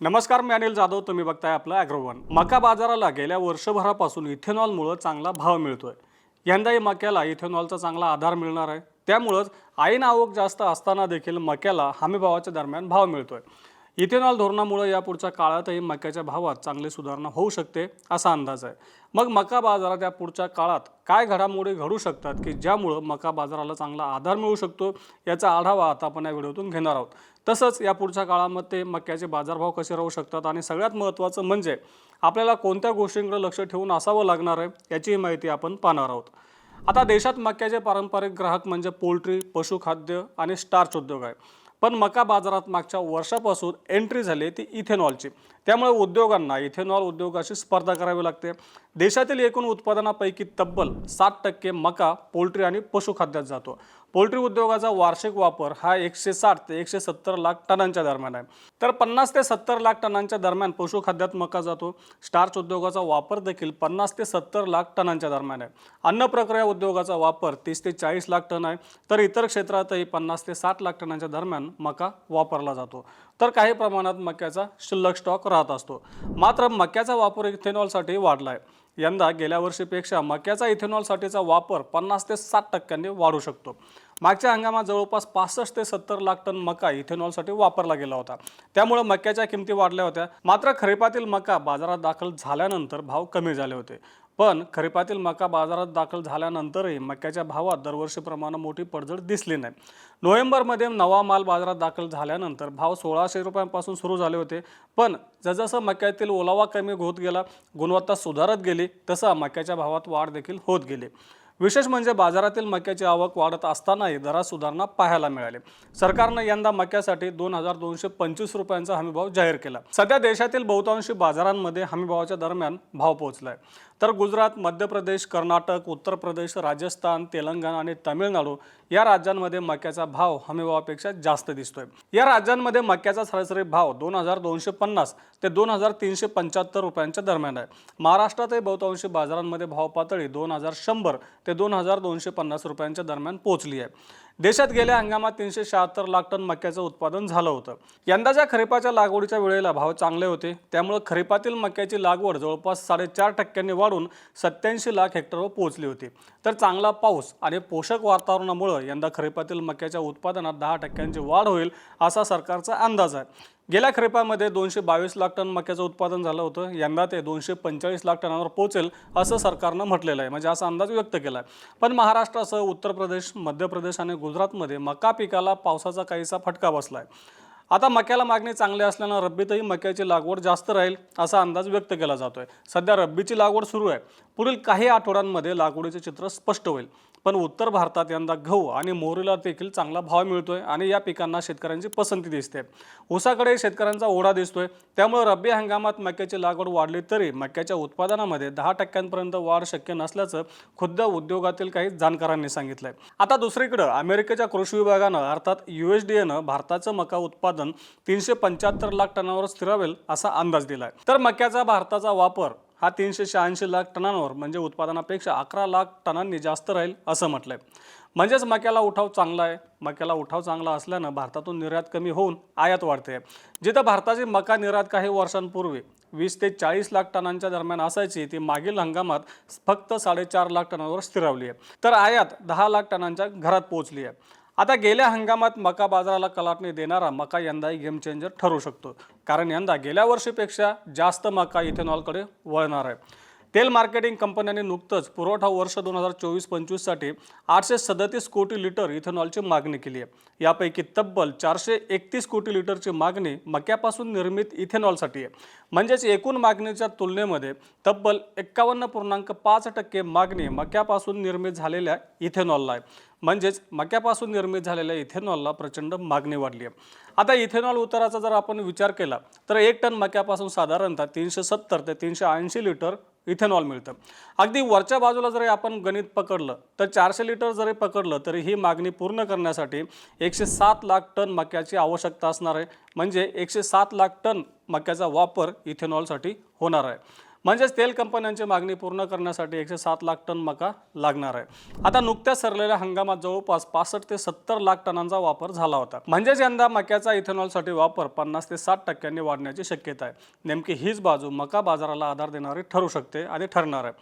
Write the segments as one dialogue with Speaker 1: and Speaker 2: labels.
Speaker 1: नमस्कार मी अनिल जाधव. तुम्ही बघताय आपलं अॅग्रोवन मका बाजाराला गेल्या वर्षभरापासून इथेनॉलमुळं चांगला भाव मिळतोय. यंदाही मक्याला इथेनॉलचा चांगला आधार मिळणार आहे. त्यामुळंच आईन आवक जास्त असताना देखील मक्याला हमीभावाच्या दरम्यान भाव मिळतोय. इथेनॉल धोरणामुळे यापुढच्या काळातही मक्याच्या भावात चांगली सुधारणा होऊ शकते असा अंदाज आहे. मग मका बाजारात या पुढच्या काळात काय घडामोडी घडू शकतात की ज्यामुळं मका बाजाराला चांगला आधार मिळू शकतो याचा आढावा आता आपण या व्हिडिओतून घेणार आहोत. तसंच या पुढच्या काळामध्ये मक्याचे बाजारभाव कसे राहू शकतात आणि सगळ्यात महत्त्वाचं म्हणजे आपल्याला कोणत्या गोष्टींकडे लक्ष ठेवून असावं लागणार आहे याचीही माहिती आपण पाहणार आहोत. आता देशात मक्याचे पारंपरिक ग्राहक म्हणजे पोल्ट्री पशुखाद्य आणि स्टार्च उद्योग आहे. पण मका बाजारात मागच्या वर्षापासून एंट्री झाली ती इथेनॉलची त्यामुळे उद्योगांना इथेनॉल उद्योगाशी स्पर्धा करावी लागते. देशातील एकूण उत्पादनापैकी तब्बल सात टक्के मका पोल्ट्री आणि पशुखाद्यात जातो. पोल्ट्री उद्योगाचा वार्षिक वापर हा एकशे साठ ते एकशे सत्तर लाख टनांच्या दरम्यान आहे. तर पन्नास ते सत्तर लाख टनांच्या दरम्यान पशुखाद्यात मका जातो. स्टार्च उद्योगाचा वापर देखील पन्नास ते सत्तर लाख टनांच्या दरम्यान आहे. अन्न प्रक्रिया उद्योगाचा वापर तीस ते चाळीस लाख टन आहे. तर इतर क्षेत्रातही पन्नास ते साठ लाख टनांच्या दरम्यान मका वापरला जातो. तर काही प्रमाणात मक्याचा शिल्लक स्टॉक राहत असतो. मात्र मक्याचा वापर इथेनॉलसाठी वाढला आहे. यंदा गेल्या वर्षीपेक्षा मक्याचा इथेनॉलसाठीचा वापर पन्नास ते साठ टक्क्यांनी वाढू शकतो. मागच्या हंगामात जवळपास पासष्ट ते सत्तर लाख टन मका इथेनॉलसाठी वापरला गेला होता. त्यामुळे मक्याच्या किमती वाढल्या होत्या. मात्र खरीपातील मका बाजारात दाखल झाल्यानंतर भाव कमी झाले होते. पण खरीपातील मका बाजारात दाखल झाल्यानंतरही मक्याच्या भावात दरवर्षीप्रमाणे मोठी पडझड दिसली नाही. नोव्हेंबरमध्ये नवा माल बाजारात दाखल झाल्यानंतर भाव सोळाशे रुपयांपासून सुरू झाले होते. पण जसजसं मक्यातील ओलावा कमी होत गेला गुणवत्ता सुधारत गेली तसा मक्याच्या भावात वाढ देखील होत गेली. विशेष म्हणजे बाजारातील मक्याची आवक वाढत असतानाही दरात सुधारणा पाहायला मिळाली. सरकारनं यंदा मक्यासाठी दोन हजार दोनशे पंचवीस रुपयांचा हमीभाव जाहीर केला. सध्या देशातील बहुतांशी बाजारांमध्ये हमीभावाच्या दरम्यान भाव पोहोचलाय. तर गुजरात मध्य प्रदेश कर्नाटक उत्तर प्रदेश राजस्थान तेलंगणा आणि तामिळनाडू या राज्यांमध्ये मक्याचा भाव हमीभावापेक्षा जास्त दिसतोय. या राज्यांमध्ये मक्याचा सरासरी भाव दोन हजार दोनशे पन्नास ते दोन हजार तीनशे पंच्याहत्तर रुपयांच्या दरम्यान आहे. महाराष्ट्रातही बहुतांशी बाजारांमध्ये भाव पातळी दोन हजार शंभर ते दोन हजार दोनशे पन्नास रुपयांच्या दरम्यान पोहोचली आहे. देशात गेल्या हंगामात तीनशे शहात्तर लाख टन मक्याचं उत्पादन झालं होतं. यंदाच्या खरीपाच्या लागवडीच्या वेळेला भाव चांगले होते. त्यामुळे खरीपातील मक्याची लागवड जवळपास साडेचार टक्क्यांनी वाढून सत्याऐंशी लाख हेक्टरवर पोहोचली होती. तर चांगला पाऊस आणि पोषक वातावरणामुळं यंदा खरीपातील मक्याच्या उत्पादनात दहा टक्क्यांची वाढ होईल असा सरकारचा अंदाज आहे. गेल्या खरेपामध्ये दोनशे बावीस लाख टन मक्याचं उत्पादन झालं होतं. यंदा ते दोनशे पंचेचाळीस लाख टनावर पोहोचेल असं सरकारनं म्हटलेलं आहे. म्हणजे असा अंदाज व्यक्त केला आहे पण महाराष्ट्रासह उत्तर प्रदेश मध्य प्रदेश आणि गुजरातमध्ये मका पिकाला पावसाचा काहीसा फटका बसला आहे आता मक्याला मागणी चांगली असल्यानं रब्बीतही मक्याची लागवड जास्त राहील असा अंदाज व्यक्त केला जातोय. सध्या रब्बीची लागवड सुरू आहे. पुढील काही आठवड्यांमध्ये लागवडीचे चित्र स्पष्ट होईल. पण उत्तर भारतात यंदा गहू आणि मोहरीला देखील चांगला भाव मिळतोय आणि या पिकांना शेतकऱ्यांची पसंती दिसते. ऊसाकडे शेतकऱ्यांचा ओढा दिसतोय. त्यामुळे रब्बी हंगामात मक्याची लागवड वाढली तरी मक्याच्या उत्पादनामध्ये दहा टक्क्यांपर्यंत वाढ शक्य नसल्याचं खुद्द उद्योगातील काही जाणकारांनी सांगितलंय. आता दुसरीकडं अमेरिकेच्या कृषी विभागानं अर्थात यू एस डी एनं भारताचं मका उत्पादन तीनशे पंच्याहत्तर लाख टनावर स्थिरावेल असा अंदाज दिलाय. तर मक्याचा भारताचा वापर हा तीनशे शहाऐंशी लाख टनांवर म्हणजे उत्पादनापेक्षा अकरा लाख टनांनी जास्त राहील असं म्हटलंय. म्हणजेच मक्याला उठाव चांगला आहे. मक्याला उठाव चांगला असल्यानं भारतातून निर्यात कमी होऊन आयात वाढते. जिथं भारताची मका निर्यात काही वर्षांपूर्वी वीस ते चाळीस लाख टनांच्या दरम्यान असायची ती मागील हंगामात फक्त साडेचार लाख टनावर स्थिरावली आहे. तर आयात दहा लाख टनांच्या घरात पोहोचली आहे. आता गेल्या हंगामात मका बाजाराला कलाटणी देणारा मका यंदाही गेम चेंजर ठरू शकतो. कारण यंदा गेल्या वर्षीपेक्षा जास्त मका इथेनॉलकडे वळणार आहे. तेल मार्केटिंग कंपन्यांनी नुकतंच पुरवठा वर्ष दोन हजार चोवीस पंचवीससाठी आठशे सदतीस कोटी लिटर इथेनॉलची मागणी केली आहे. यापैकी तब्बल चारशे एकतीस कोटी लिटरची मागणी मक्यापासून निर्मित इथेनॉलसाठी आहे. म्हणजेच एकूण मागणीच्या तुलनेमध्ये तब्बल एक्कावन्न पूर्णांक पाच टक्के मागणी मक्यापासून निर्मित झालेल्या इथेनॉलला आहे. म्हणजेच मक्यापासून निर्मित झालेल्या इथेनॉलला प्रचंड मागणी वाढली आहे. आता इथेनॉल उताराचा जर आपण विचार केला तर एक टन मक्यापासून साधारणतः तीनशे सत्तर ते तीनशे ऐंशी लिटर इथेनॉल मिळतं. अगदी वरच्या बाजूला जरी आपण गणित पकडलं तर चारशे लिटर जरी पकडलं तरी ही मागणी पूर्ण करण्यासाठी एकशे सात लाख टन मक्याची आवश्यकता असणार आहे. म्हणजे एकशे सात लाख टन मक्याचा वापर इथेनॉलसाठी होणार आहे. म्हणजेच तेल कंपन्यांची मागणी पूर्ण करण्यासाठी एकशे सात लाख टन मका लागणार आहे. आता नुकत्याच सरलेल्या हंगामात जवळपास पासष्ट ते सत्तर लाख टनांचा वापर झाला होता. म्हणजेच यंदा मक्याचा इथेनॉलसाठी वापर पन्नास ते साठ टक्क्यांनी वाढण्याची शक्यता आहे. नेमकी हीच बाजू मका बाजाराला आधार देणारी ठरू शकते आणि ठरणार आहे.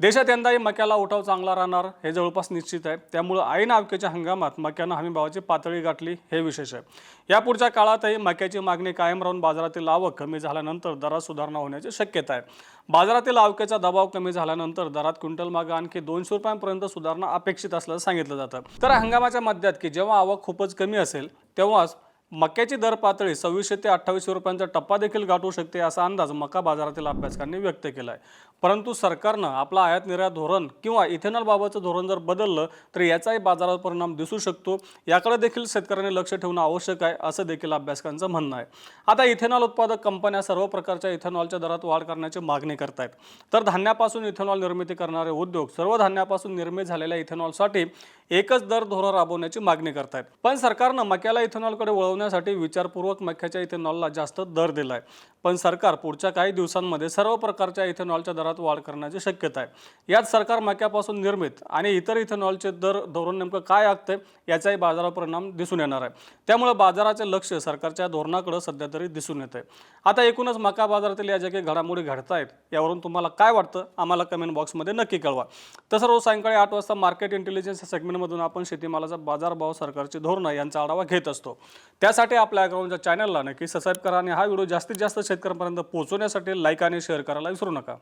Speaker 1: देशात यंदाही मक्याला उठाव चांगला राहणार हे जवळपास निश्चित आहे. त्यामुळं ऐन अवकेच्या हंगामात मक्यानं हमीभावाची पातळी गाठली हे विशेष आहे. यापुढच्या काळातही मक्याची मागणी कायम राहून बाजारातील आवक कमी झाल्यानंतर दरात सुधारणा होण्याची शक्यता आहे. बाजारातील आवकेचा दबाव कमी झाल्यानंतर दरात क्विंटल मागं आणखी दोनशे रुपयांपर्यंत सुधारणा अपेक्षित असल्याचं सांगितलं जातं. तर हंगामाच्या मध्यात की जेव्हा आवक खूपच कमी असेल तेव्हाच मक्याची दर पातळी सव्वीसशे ते अठ्ठावीसशे रुपयांचा टप्पा देखील गाठू शकते असा अंदाज मका बाजारातील अभ्यासकांनी व्यक्त केला आहे परंतु सरकारनं आपलं आयात निर्यात धोरण किंवा इथेनॉलबाबतचं धोरण जर बदललं तर याचाही बाजारावर परिणाम दिसू शकतो. याकडे देखील शेतकऱ्यांनी लक्ष ठेवणं आवश्यक आहे असं देखील अभ्यासकांचं म्हणणं आहे. आता इथेनॉल उत्पादक कंपन्या सर्व प्रकारच्या इथेनॉलच्या दरात वाढ करण्याची मागणी करत आहेत तर धान्यापासून इथेनॉल निर्मिती करणारे उद्योग सर्व धान्यापासून निर्मित झालेल्या इथेनॉलसाठी एकच दर धोरण राबवण्याची मागणी करत आहेत पण सरकारनं मक्याला इथेनॉलकडे करण्यासाठी विचारपूर्वक मक्याच्या इथेनॉलला जास्त दर दिलाय. पण सरकार पुढच्या काही दिवसांमध्ये सर्व प्रकारच्या इथेनॉलच्या दरात वाढ करण्याची शक्यता आहे. यात सरकार मक्यापासून निर्मित आणि इतर इथेनॉलचे दर धोरण नेमकं काय आखतंय याचाही बाजारावर परिणाम दिसून येणार आहे. त्यामुळे बाजाराचे लक्ष सरकारच्या धोरणाकडे सध्या तरी दिसून येत आहे आता एकूणच मका बाजारातील या ज्या काही घडामोडी घडतायत यावरून तुम्हाला काय वाटतं? आम्हाला कमेंट बॉक्समध्ये नक्की कळवा. तसं रोज सायंकाळी आठ वाजता मार्केट इंटेलिजन्स या सेगमेंटमधून आपण शेतीमालाचा बाजारभाव सरकारची धोरणं यांचा आढावा घेत असतो. त्यासाठी आपल्या अकाउंटच्या चॅनलला नक्की सबस्क्राईब करा आणि हा व्हिडिओ जास्तीत जास्त शेतकऱ्यांपर्यंत पोहोचवण्यासाठी लाईक आणि शेअर करायला विसरू नका.